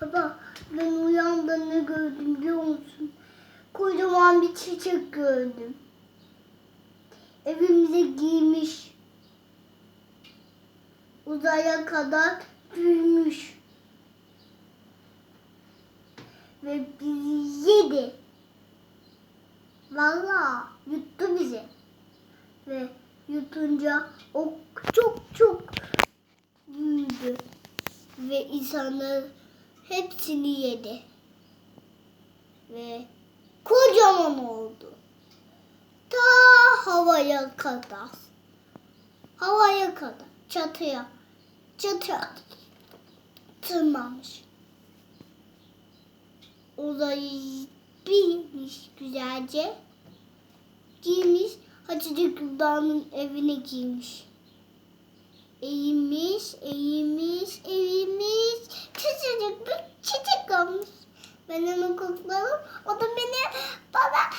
Baba ben uyandığımda ne gördüm biliyor musun? Kocaman bir çiçek gördüm. Evimize giymiş. Uzaya kadar büyümüş. Ve bizi yedi. Vallahi yuttu bizi. Ve yutunca o çok çok büyüdü. Ve insanlar hepsini yedi. Ve kocaman oldu. Ta havaya kadar. Havaya kadar. Çatıya. Çatıya tırmanmış. Uzayı binmiş güzelce. Giymiş. Hatice Güldan'ın evine giymiş. Eğilmiş, eğilmiş, eğilmiş. balım. O da beni bana